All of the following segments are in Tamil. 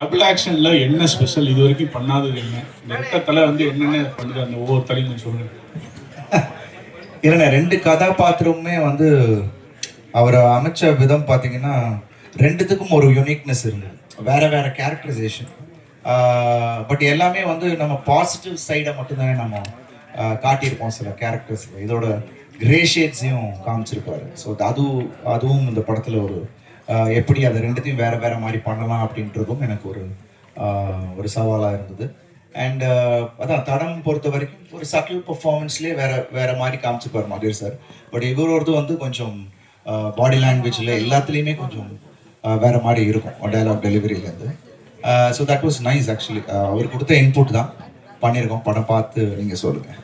டபுள் ஆக்ஷன்ல என்ன ஸ்பெஷல் இது வரைக்கும் பண்ணாதது என்ன? இந்த ரெட்ட தலை வந்து என்னென்ன பண்ணுது? அந்த ஒவ்வொரு தலையும் சொல்லுங்க. இல்லைண்ணே ரெண்டு கதாபாத்திரமுமே வந்து அவரை அமைச்ச விதம் பார்த்தீங்கன்னா ரெண்டுத்துக்கும் ஒரு யூனிக்னஸ் இருந்தது. வேற வேற கேரக்டரைசேஷன் பட் எல்லாமே வந்து நம்ம பாசிட்டிவ் சைடை மட்டும்தானே நம்ம காட்டியிருப்போம் சில கேரக்டர்ஸ் இதோட கிரே ஷேட்ஸையும் காமிச்சிருப்பாரு. ஸோ அதுவும் அதுவும் இந்த படத்தில் ஒரு எப்படி அதை ரெண்டுத்தையும் வேற வேற மாதிரி பண்ணலாம் அப்படின்றதும் எனக்கு ஒரு ஒரு சவாலாக இருந்தது. அண்ட் அதான் தடம் பொறுத்த வரைக்கும் ஒரு சட்டில் பர்ஃபார்மன்ஸ்லேயே வேற வேற மாதிரி காமிச்சிருப்பார் மகேஷ் சார் பட் இவரோடது வந்து கொஞ்சம் பாடி லாங்குவேஜில் எல்லாத்துலேயுமே கொஞ்சம் வேற மாதிரி இருக்கும் dialogue டெலிவரியிலேருந்து so that was nice actually அவர் கொடுத்த இன்புட் தான். பண்ணியிருக்கோம் படம் பார்த்து நீங்கள் சொல்லுங்கள்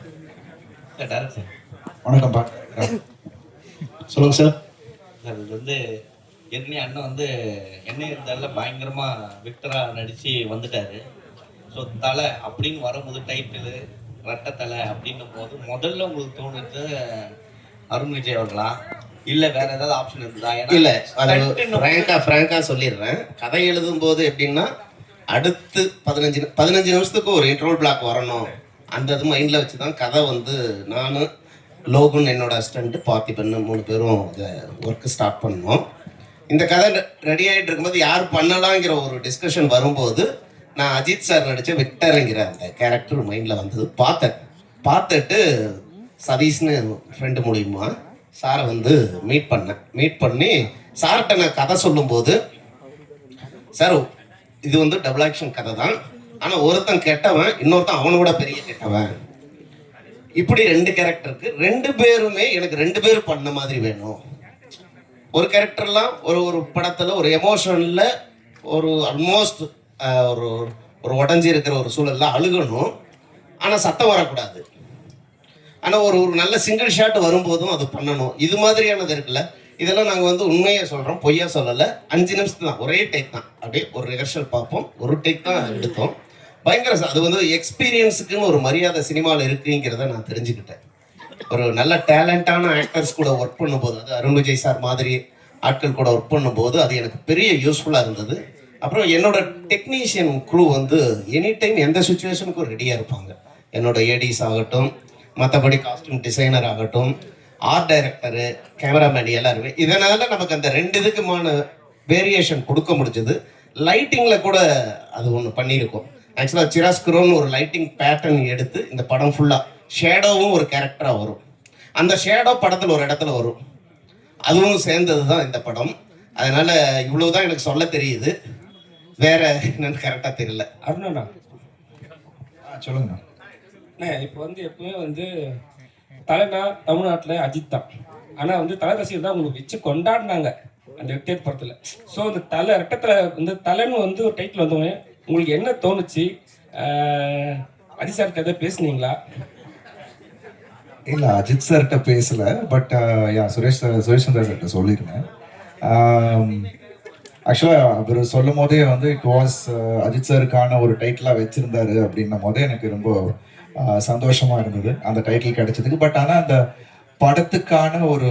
வணக்கம் பா. சொல்லுங்க சார் சார் இது வந்து ஏற்கனவே அண்ணன் வந்து என்ன இருந்தாலும் பயங்கரமாக விக்டராக நடித்து வந்துட்டாரு. ஸோ தலை அப்படின்னு வரும்போது டைட்டிலு ரெட்டை தலை அப்படின்னும் போது முதல்ல உங்களுக்கு தோணுது அருண் விஜய் அவர்களா? இல்லை வேற ஏதாவது ஆப்ஷன் இருந்ததா? ஏன்னா இல்ல அது ஃப்ராங்கா ஃப்ராங்கா சொல்லிடுறேன். கதை எழுதும் போது எப்படின்னா அடுத்து பதினஞ்சு பதினஞ்சு நிமிஷத்துக்கு ஒரு இன்ட்ரோல் பிளாக் வரணும். அந்த இது மைண்டில் வச்சு தான் கதை வந்து நான் லோகுன் என்னோட அசிஸ்டன்ட் பார்த்திபன் மூணு பேரும் இதை ஒர்க்கு ஸ்டார்ட் பண்ணோம். இந்த கதை ரெடி ஆகிட்டு இருக்கும்போது யார் பண்ணலாங்கிற ஒரு டிஸ்கஷன் வரும்போது நான் அஜித் சார் நடித்த விக்டருங்கிற அந்த கேரக்டர் மைண்டில் வந்தது. பார்த்தேன். பார்த்துட்டு சதீஷ்னு ஃப்ரெண்டு மூலியமா சாரை வந்து மீட் பண்ணேன். மீட் பண்ணி சார்கிட்ட நான் கதை சொல்லும்போது சார் இது வந்து டபுள் ஆக்ஷன் கதை தான் ஆனால் ஒருத்தன் கெட்டவன் இன்னொருத்தன் அவனை விட பெரிய கெட்டவன். இப்படி ரெண்டு கேரக்டருக்கு ரெண்டு பேருமே எனக்கு ரெண்டு பேர் பண்ண மாதிரி வேணும். ஒரு கேரக்டர்லாம் ஒரு ஒரு படத்தில் ஒரு எமோஷனில் ஒரு ஆல்மோஸ்ட் ஒரு ஒரு உடஞ்சி இருக்கிற ஒரு சூழல்ல அழுகணும். ஆனால் சத்தம் வரக்கூடாது. ஆனால் ஒரு ஒரு நல்ல சிங்கிள் ஷாட் வரும்போதும் அது பண்ணணும். இது மாதிரியானது இருக்குல்ல. இதெல்லாம் நாங்கள் வந்து உண்மையை சொல்கிறோம் பொய்யா சொல்லலை. அஞ்சு நிமிஷத்து தான் ஒரே டேக் தான். அப்படியே ஒரு ரிஹர்சல் பார்ப்போம். ஒரு டேக் தான் எடுத்தோம். பயங்கர அது வந்து எக்ஸ்பீரியன்ஸுக்குன்னு ஒரு மரியாதை சினிமாவில் இருக்குங்கிறத நான் தெரிஞ்சுக்கிட்டேன். ஒரு நல்ல டேலண்டான ஆக்டர்ஸ் கூட ஒர்க் பண்ணும்போது அது அருண் விஜய் சார் மாதிரி ஆட்கள் கூட ஒர்க் பண்ணும்போது அது எனக்கு பெரிய யூஸ்ஃபுல்லாக இருந்தது. அப்புறம் என்னோட டெக்னீஷியன் குழு வந்து எனி டைம் எந்த சுச்சுவேஷனுக்கும் ரெடியாக இருப்பாங்க. என்னோட ஏடிஸ் ஆகட்டும் மற்றபடி காஸ்டியூம் டிசைனர் ஆகட்டும் ஆர்ட் டைரக்டரு கேமராமேன் எல்லாருமே. இதனால நமக்கு அந்த ரெண்டு இதுக்குமான வேரியேஷன் கொடுக்க முடிஞ்சது. லைட்டிங்கில் கூட அது ஒன்று பண்ணியிருக்கோம். ஆக்சுவலாக சிராஸ்குரோன்னு ஒரு லைட்டிங் பேட்டர்ன் எடுத்து இந்த படம் ஃபுல்லாக ஷேடோவும் ஒரு கேரக்டராக வரும். அந்த ஷேடோ படத்தில் ஒரு இடத்துல வரும். அதுவும் சேர்ந்தது தான் இந்த படம். அதனால இவ்வளவுதான் எனக்கு சொல்ல தெரியுது. வேற என்னன்னு கரெக்டாக தெரியல. அருணண்ணா. சொல்லுங்கண்ணா. அண்ணே இப்போ வந்து எப்பவுமே வந்து தலைனா தமிழ்நாட்டில் அஜித் தான் ஆனால் வந்து தலை ரசிகர் தான் உங்களுக்கு வச்சு கொண்டாடினாங்க அந்த வெட்டேட் படத்தில். ஸோ இந்த தலை ரெட்டத்தலை இந்த தலைன்னு வந்து ஒரு டைட்டில் வந்தோடனே உங்களுக்கு என்ன தோணுச்சு? அஜித் சார்கிட்ட எதாவது பேசுனீங்களா? இல்லை அஜித் சார்கிட்ட பேசல but yeah uh, Suresh sir Suresh Chandra சார்கிட்ட சொல்லியிருந்தேன் ஆக்சுவலாக um, அவர் சொல்லும் போதே வந்து இட் வாஸ் uh, அஜித் சாருக்கான ஒரு டைட்டிலாக வச்சிருந்தாரு அப்படின்னும் போதே எனக்கு ரொம்ப சந்தோஷமாக சந்தோஷமா இருந்தது அந்த டைட்டில் கிடைச்சதுக்கு. பட் ஆனால் அந்த படத்துக்கான ஒரு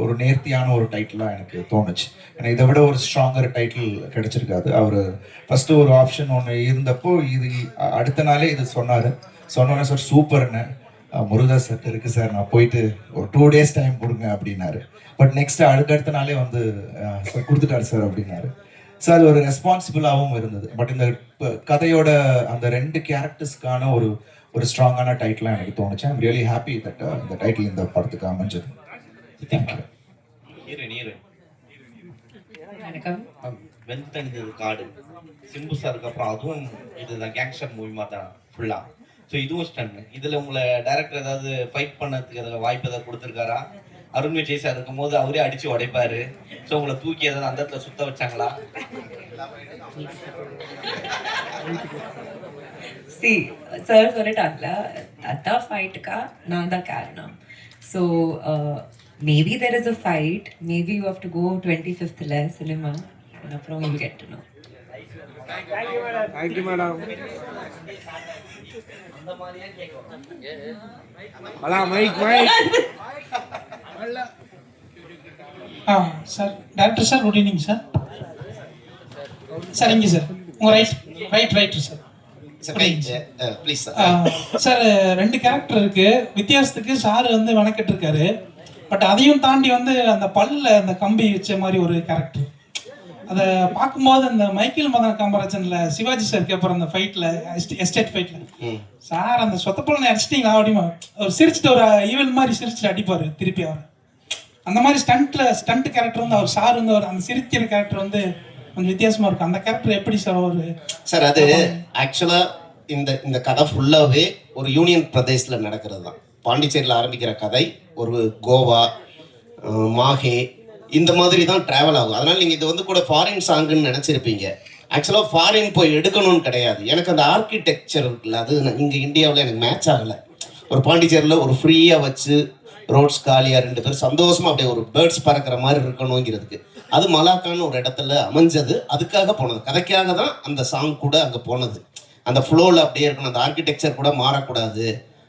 ஒரு நேர்த்தியான ஒரு டைட்டிலாக எனக்கு தோணுச்சு. ஏன்னா இதை விட ஒரு ஸ்ட்ராங்கர் டைட்டில் கிடைச்சிருக்காது. அவர் ஃபஸ்ட்டு ஒரு ஆப்ஷன் ஒன்று இருந்தப்போ இது அடுத்த நாளே இது சொன்னார். சொன்னோன்னே சார் சூப்பர்னு முருகதாஸ் சார் இருக்கு சார். நான் போயிட்டு ஒரு டூ டேஸ் டைம் கொடுங்க அப்படின்னாரு. பட் நெக்ஸ்ட் அடுத்தடுத்த நாளே வந்து சார் கொடுத்துட்டாரு சார் அப்படின்னாரு. சார் அது ஒரு ரெஸ்பான்சிபிளாகவும் இருந்தது. பட் இந்த கதையோட அந்த ரெண்டு கேரக்டர்ஸ்க்கான ஒரு ஒரு ஸ்ட்ராங்கான டைட்டிலாக எனக்கு தோணுச்சு. ஐம் ரியலி ஹாப்பி தட் இந்த டைட்டில் இந்த படத்துக்கு அமைஞ்சது. தேங்க்யூ வெந்தணிந்தது காடு. சிம்பு சாருக்கு அப்புறம் அதுவும் இதுதான் கேங்ஸ்டர் மூவி மாதிரி தான் ஃபுல்லாக ஸோ இதுவும் ஸ்டன் இதில் உங்களை டேரக்டர் ஏதாவது ஃபைட் பண்ணதுக்கு ஏதாவது வாய்ப்பு ஏதாவது கொடுத்துருக்காரா? அருண் விஜய் சார் இருக்கும்போது அவரே அடிச்சு உடைப்பாரு. ஸோ உங்களை தூக்கி ஏதாவது அந்த இடத்துல சுத்த வச்சாங்களா? சி சார் சொல்லிட்டாங்கல அதான் ஃபைட்டுக்கா நான் தான் காரணம். So maybe there is a fight maybe you have to go twenty ஃபிஃப்த்தில் cinema அப்புறம் you get to know thank you madam அலா மைக் மைக் ஆ sir director sir good evening sir sir இங்கே சார் உங்க right right right sir please sir ரெண்டு கேரக்டர் இருக்கு. வித்தியாசத்துக்கு சார் வந்து வணக்கிட்டு இருக்காரு. பட் அதையும் தாண்டி வந்து அந்த பல்லுல அந்த கம்பி வச்ச மாதிரி ஒரு கேரக்டர் அதை பார்க்கும்போது அந்த மைக்கேல் மதன காமராஜன்ல சிவாஜி சார் கேட்பார் அந்த ஃபைட்ல எஸ்டேட் ஃபைட்ல சார் அந்த சொத்த பழனை அடிச்சிட்டீங்களா அப்படிமா. அவர் சிரிச்சுட்டு ஒரு ஈவல் மாதிரி சிரிச்சுட்டு அடிப்பாரு திருப்பி அவர். அந்த மாதிரி ஸ்டண்ட்ல ஸ்டண்ட் கேரக்டர் வந்து அவர் சார் வந்து அவர் அந்த சிரிக்கிற கேரக்டர் வந்து கொஞ்சம் வித்தியாசமா இருக்கும். அந்த கேரக்டர் எப்படி சார் ஒரு சார் அது ஆக்சுவலா இந்த இந்த கதை ஃபுல்லாவே ஒரு யூனியன் பிரதேசத்துல நடக்கிறது தான் பாண்டிச்சேரியில் ஆரம்பிக்கிற கதை ஒரு கோவா மாஹே இந்த மாதிரி தான் டிராவல் ஆகும். அதனால நீங்க இது வந்து கூட ஃபாரின் சாங்குன்னு நினைச்சிருப்பீங்க. ஆக்சுவலாக ஃபாரின் போய் எடுக்கணும்னு கிடையாது. எனக்கு அந்த ஆர்கிடெக்சர் இருக்குல்ல அது இங்கே இங்க இந்தியாவில் எனக்கு மேட்ச் ஆகலை. ஒரு பாண்டிச்சேரியில் ஒரு ஃப்ரீயாக வச்சு ரோட்ஸ் காலியாக ரெண்டு பேரும் சந்தோஷமா அப்படியே ஒரு பேர்ட்ஸ் பறக்கிற மாதிரி இருக்கணுங்கிறதுக்கு. அது மலாக்கான்னு ஒரு இடத்துல அமைஞ்சது. அதுக்காக போனது. கதைக்காக தான் அந்த சாங் கூட அங்கே போனது. அந்த ஃப்ளோவில் அப்படியே இருக்கணும். அந்த ஆர்கிடெக்சர் கூட மாறக்கூடாது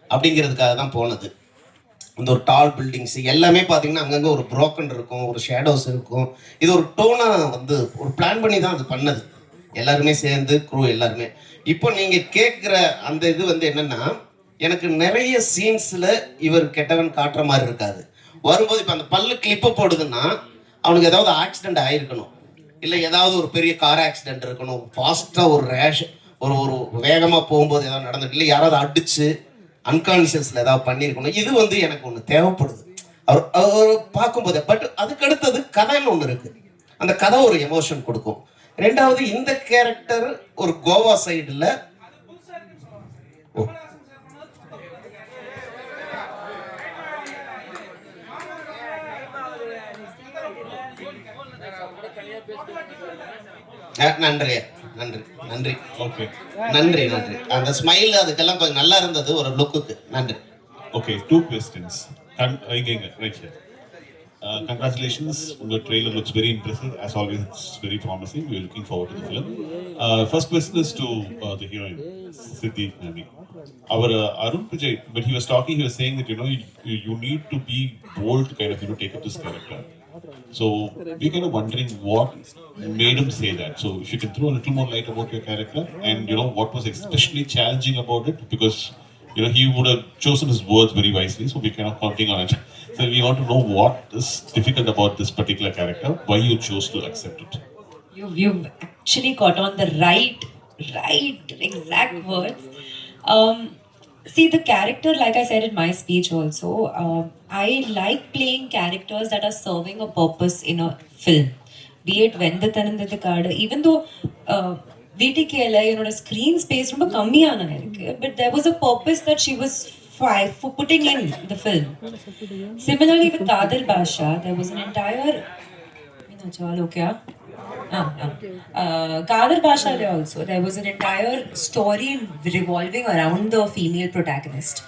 அப்படிங்கிறதுக்காக தான் போனது. இந்த ஒரு டால் பில்டிங்ஸ் எல்லாமே பார்த்தீங்கன்னா அங்கங்கே ஒரு ப்ரோக்கன் இருக்கும் ஒரு ஷேடோஸ் இருக்கும். இது ஒரு டோனாக வந்து ஒரு பிளான் பண்ணி தான் அது பண்ணது. எல்லாருமே சேர்ந்து குரூ எல்லாருமே. இப்போ நீங்கள் கேட்குற அந்த இது வந்து என்னன்னா எனக்கு நிறைய சீன்ஸில் இவர் கெட்டவன் காட்டுற மாதிரி இருக்காது. வரும்போது இப்போ அந்த பல்லு கிளிப்பு போடுதுன்னா அவனுக்கு ஏதாவது ஆக்சிடென்ட் ஆயிருக்கணும். இல்லை ஏதாவது ஒரு பெரிய கார் ஆக்சிடென்ட் இருக்கணும். ஃபாஸ்ட்டாக ஒரு ரேஷ் ஒரு ஒரு வேகமாக போகும்போது ஏதாவது நடந்துட்டு இல்லை யாராவது அடிச்சு அன்கான்சியஸில் ஏதாவது பண்ணியிருக்கணும் இது வந்து எனக்கு ஒன்று தேவைப்படுது. அவர் அவர் பார்க்கும்போது பட் அதுக்கு அடுத்தது கதைன்னு ஒன்று இருக்கு. அந்த கதை ஒரு எமோஷன் கொடுக்கும். ரெண்டாவது இந்த கேரக்டர் ஒரு கோவா சைடில் நன்றி நன்றி. நன்றி ஓகே நன்றி நன்றி அந்த ஸ்மைல் அதுக்கெல்லாம் கொஞ்சம் நல்லா இருந்தது ஒரு லுக்குக்கு நன்றி. Con- again, right here. Uh, congratulations. Your trailer looks very impressive. As always, it's very promising. We're looking forward to the film. Uh, first question is to uh, the heroine, Siddhi Nami. Our uh, Arun Pujay, when he was talking, he was saying that you know you, you need to be bold to kind So we're kind of wondering what made him say that. So if you can throw a little more light about your character and you know what was especially challenging about it because you know he would have chosen his words very wisely. So we're kind of counting on it. So we want to know what is difficult about this particular character, why you chose to accept it. You've, you've actually got on the right, right, exact words. Um, see, the character, like I said in my speech also, um, I like playing characters that are serving a purpose in a film. Be it வெந்தத்தனந்தது காடு even though uh, VTKல என்னோட ஸ்க்ரீன் ஸ்பேஸ் ரொம்ப கம்மியான இருக்கு but there was a purpose that she was fi- for putting in the film. Similarly with Kadal Basha, there was an entire Uh, Pasha also, there was an entire story revolving around the female protagonist.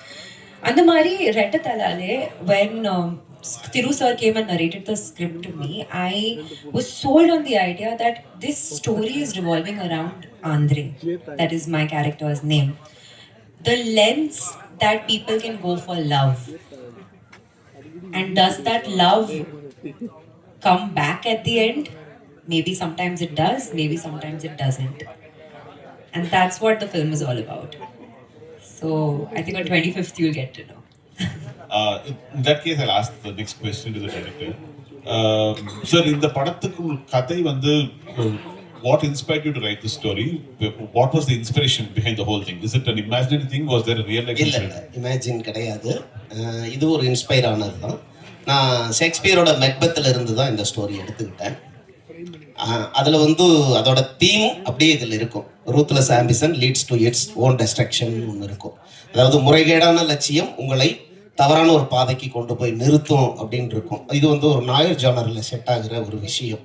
And the Mari Retta Talale, when um, Thiru sir came and narrated the script to me, I was sold on the idea that this story is revolving around Andre. That is my character's name. The lens that people can go for love. And does that love come back at the end? Maybe sometimes it does, maybe sometimes it doesn't. And that's what the film is all about. So I think on 25th you'll get to know. Uh, in that case, I'll ask the next question to the director. Um, sir, இந்த படத்துக்கு கதை வந்து uh, what inspired you to write the story? What was the inspiration behind the whole thing? Is it an imaginary thing? Was there a real life இல்லை இமேஜின் கிடையாது இது ஒரு இன்ஸ்பயர் ஆனது தான் நான் ஷேக்ஸ்பியரோட மெக்பத்தில் இருந்து தான் இந்த ஸ்டோரி எடுத்துக்கிட்டேன் அதில் வந்து அதோட தீம் அப்படியே இதில் இருக்கும். Ruthless ambition leads to its own destruction ஒன்று இருக்கும். அதாவது முறைகேடான லட்சியம் உங்களை தவறான ஒரு பாதைக்கு கொண்டு போய் நிறுத்தும் அப்படின்னு இருக்கும். இது வந்து ஒரு நாயர் ஜானரில் செட் ஆகிற ஒரு விஷயம்.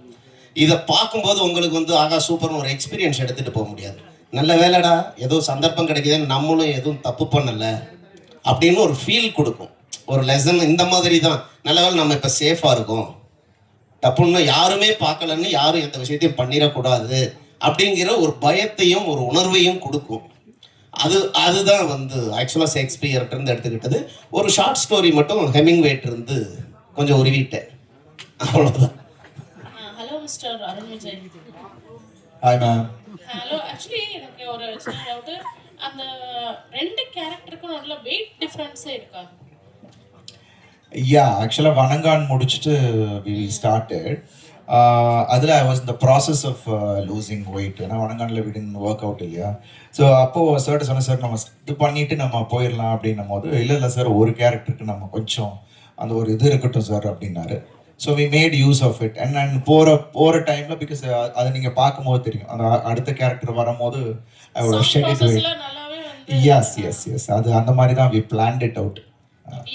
இதை பார்க்கும்போது உங்களுக்கு வந்து ஆகா சூப்பர்னு ஒரு எக்ஸ்பீரியன்ஸ் எடுத்துகிட்டு போக முடியாது. நல்ல வேலைடா ஏதோ சந்தர்ப்பம் கிடைக்குதுன்னு நம்மளும் எதுவும் தப்பு பண்ணலை அப்படின்னு ஒரு ஃபீல் கொடுக்கும். ஒரு லெசன் இந்த மாதிரி தான் நல்ல வேலை நம்ம இப்போ சேஃபாக இருக்கோம். தப்புன்னு யாருமே பார்க்கலன்னு யாரும் எந்த விஷயத்தையும் பண்ணிடக்கூடாது அப்படிங்கிற ஒரு பயத்தையும் ஒரு உணர்வையும் கொடுக்கும். அது அதுதான் வந்து ஆக்சுவலாக ஷேக்ஸ்பியர்கிட்ட இருந்து எடுத்துக்கிட்டது. ஒரு ஷார்ட் ஸ்டோரி மட்டும் ஹெமிங் இருந்து கொஞ்சம் உருவிட்டேன். அவ்வளோதான் hello mister Arun Vijay hi ma'am hello actually எனக்கு ஒரு சின்ன டவுட்டு அந்த ரெண்டு கேரக்டருக்கும் நல்ல வெயிட் டிஃப்ரென்ஸே இருக்கா யா ஆக்சுவலாக வணங்கான் முடிச்சுட்டு வி ஸ்டார்டட் அதில் ஐ வாஸ் இந்த ப்ராசஸ் ஆஃப் லூசிங் வெயிட் ஏன்னா வணங்கானில் விடின் ஒர்க் அவுட் இல்லையா? ஸோ அப்போது சார்ட்ட சொன்னேன் சார் நம்ம இது பண்ணிட்டு நம்ம போயிடலாம் அப்படின்னும் போது இல்லை இல்லை சார் ஒரு கேரக்டருக்கு நம்ம கொஞ்சம் அந்த ஒரு இது இருக்கட்டும் சார் அப்படின்னாரு. So we made use of it and and போகிற போகிற டைமில் பிகாஸ் அதை நீங்கள் பார்க்கும்போது தெரியும். அந்த அடுத்த கேரக்டர் வரும்போது I said it yes yes yes அது அந்த மாதிரி தான் வி பிளான்ட் இட் அவுட்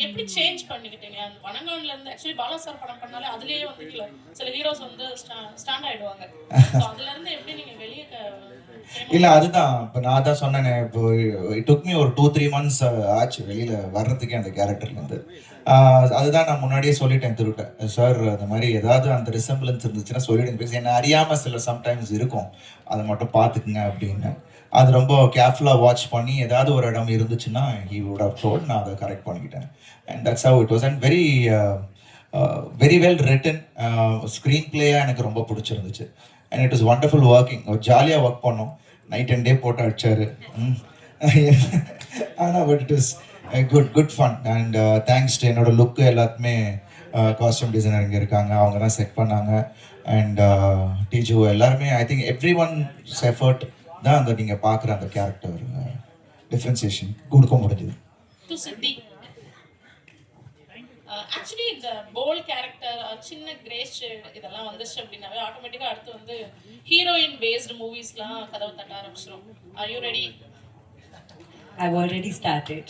எப்படி சேஞ்ச் பண்ணிக்கிட்டீங்க? அந்த வணங்கான்ல இருந்து ஆக்சுவலி பாலா சார் படம் பண்ணாலே அதுலயே வந்து சில ஹீரோஸ் வந்து ஸ்டாண்ட் ஆயிடுவாங்க. அதுல இருந்து எப்படி நீங்க வெளியே இல்ல அதுதான். இப்போ நான் தான் சொன்னேனே இப்போ இட் டுக் மீ ஒரு டூ த்ரீ மந்த்ஸ் ஆச்சு வெளியில வர்றதுக்கே அந்த கேரக்டர்ல இருந்து. அதுதான் நான் முன்னாடியே சொல்லிட்டேன் திருவிட்டேன் சார் அந்த மாதிரி ஏதாவது அந்த ரிசம்பிளன்ஸ் இருந்துச்சுன்னா சொல்லிடுங்க. பிகாஸ் என்ன அறியாம சில சம்டைம்ஸ் இருக்கும். அதை மட்டும் பார்த்துக்குங்க அப்படின்னு. அது ரொம்ப கேர்ஃபுல்லாக வாட்ச் பண்ணி ஏதாவது ஒரு இடம் இருந்துச்சுன்னா ஹி வுட் ஹவ் டோல் நான் அதை கரெக்ட் பண்ணிக்கிட்டேன். And that's how it was and very very well written screen பிளேயாக எனக்கு ரொம்ப பிடிச்சிருந்துச்சு. And it is wonderful working ஜாலியாக ஒர்க் பண்ணோம். நைட் அண்ட் டே போட்டு அடிச்சாரு. ஆனால் but it is good good fun and thanks to என்னோட லுக்கு எல்லாத்துமே காஸ்டியூம் டிசைனர் இங்கே இருக்காங்க. அவங்க தான் செட் பண்ணாங்க. அண்ட் டீஜு எல்லாருமே I think every one effort தான் அந்த நீங்கள் பார்க்குற அந்த கேரக்டர் டிஃப்ரென்சியேஷன் கொடுக்க முடிஞ்சது. ஆக்சுவலி இந்த போல் கேரக்டர் சின்ன கிரேஸ் இதெல்லாம் வந்துச்சு அப்படின்னாவே ஆட்டோமேட்டிக்காக அடுத்து வந்து ஹீரோயின் பேஸ்டு மூவிஸ்லாம் கதவை தட்ட ஆரம்பிச்சிடும் are you ready I've already started.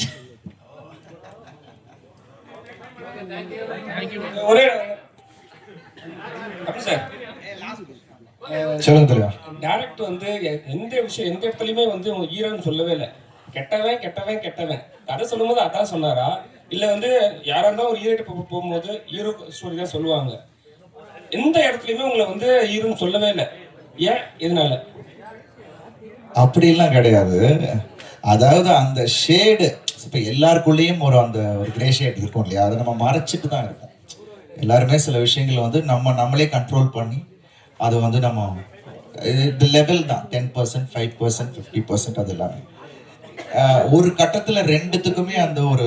ஒரே அப்படி சார் சொல்லுங்க தெரியா டேரக்டர் வந்து எந்த விஷயம் எந்த இடத்துலையுமே வந்து உங்க ஹீரோன்னு சொல்லவே இல்லை. கெட்டவன் கெட்டவன் கெட்டவன். கதை சொல்லும்போது அதான் சொன்னாரா? இல்லை வந்து யாரா இருந்தாலும் ஒரு ஹீரோட்ட போகும்போது ஹீரோ ஸ்டோரி தான் சொல்லுவாங்க. எந்த இடத்துலையுமே உங்களை வந்து ஹீரோன்னு சொல்லவே இல்லை. ஏன்? எதனால? அப்படிலாம் கிடையாது. அதாவது அந்த ஷேடு இப்போ எல்லாருக்குள்ளேயும் ஒரு அந்த ஒரு கிரே இருக்கும் இல்லையா? அதை நம்ம மறைச்சிட்டு தான் இருக்கும் எல்லாருமே சில விஷயங்களை வந்து நம்ம நம்மளே கண்ட்ரோல் பண்ணி அதை வந்து நம்ம இது லெவல் தான். Ten percent five percent fifty percent அது எல்லாமே. ஒரு கட்டத்தில் ரெண்டுத்துக்குமே அந்த ஒரு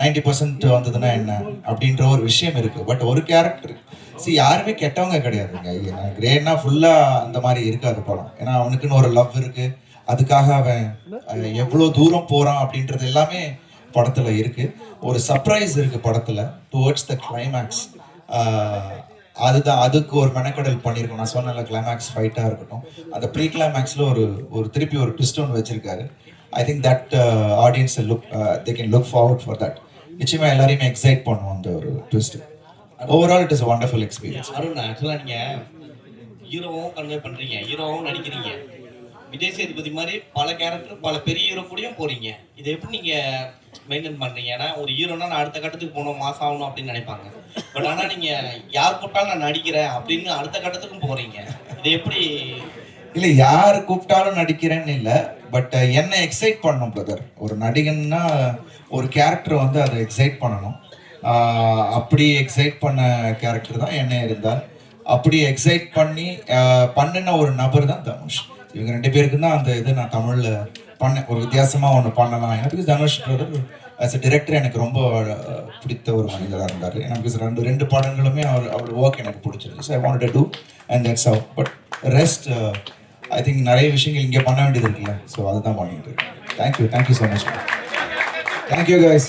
நைன்டி பர்சன்ட் வந்ததுன்னா என்ன? அப்படின்ற ஒரு விஷயம் இருக்குது பட் ஒரு கேரக்டர் சி யாருமே கெட்டவங்க கிடையாதுங்க. கிரேன்னா ஃபுல்லாக அந்த மாதிரி இருக்காது படம் ஏன்னா அவனுக்குன்னு ஒரு லவ் இருக்குது அதுக்காக அவன் அஹ், எவ்வளவு தூரம் போறான் அப்படின்றது எல்லாமே படத்துல இருக்கு. ஒரு சர்ப்ரைஸ் இருக்கு படத்துல டுவர்ட்ஸ் த கிளைமேக்ஸ் அதுதான் அதுக்கு ஒரு மெனக்கடல் பண்ணியிருக்கோம் நான் சொன்னல கிளைமேக்ஸ் ஃபைட்டாக இருக்கட்டும். அந்த ப்ரீ கிளைமேக்ஸில் ஒரு ஒரு திருப்பி ஒரு ட்விஸ்ட் ஒன்று வச்சிருக்காரு. I think that audience look they can look forward for that நிச்சயமா எல்லாரையுமே எக்ஸைட் பண்ணுவோம் அந்த ஒரு twist overall it is wonderful experience Arun ஆக்சுவலாக நீங்கள் ஹீரோவும் கன்வே பண்ணுறீங்க ஹீரோவும் நடிக்கிறீங்க. விஜய் சேதுபதி மாதிரி பல கேரக்டர் பல பெரிய ஹீரோ கூடயும் போறீங்க. இதை எப்படி நீங்கள் மெயின்டைன் பண்ணுறீங்க ஏன்னா ஒரு ஹீரோனா நான் அடுத்த கட்டத்துக்கு போகணும் மாசம் ஆகணும் அப்படின்னு நினைப்பாங்க. பட் ஆனால் நீங்கள் யார் போட்டாலும் நான் நடிக்கிறேன் அப்படின்னு அடுத்த கட்டத்துக்கும் போறீங்க. இதை எப்படி இல்ல யார் கூப்பிட்டாலும் நடிக்கிறேன்னு இல்லை பட் என்ன எக்ஸைட் பண்ணணும் பிரதர் ஒரு நடிகன்னா ஒரு கேரக்டர் வந்து அதை எக்ஸைட் பண்ணணும். அப்படி எக்ஸைட் பண்ண கேரக்டர் தான் என்ன இருந்தால் அப்படி எக்ஸைட் பண்ணி பண்ணின ஒரு நபர் தான் தனுஷ். இவங்க ரெண்டு பேருக்கு தான் அந்த இது நான் தமிழில் பண்ணேன். ஒரு வித்தியாசமாக ஒன்று பண்ணலாம். எனக்கு Dhanush brother as a director எனக்கு ரொம்ப பிடித்த ஒரு மனிதராக இருந்தார். எனக்கு ரெண்டு ரெண்டு படங்களுமே அவர் அவர் ஒர்க் எனக்கு பிடிச்சிருக்கு so I want to and that's out but rest I think நிறைய விஷயங்கள் இங்கே பண்ண வேண்டியது இருக்குல்ல. ஸோ அதுதான் பண்ணிட்டு இருக்கேன். Thank you thank you so much thank you guys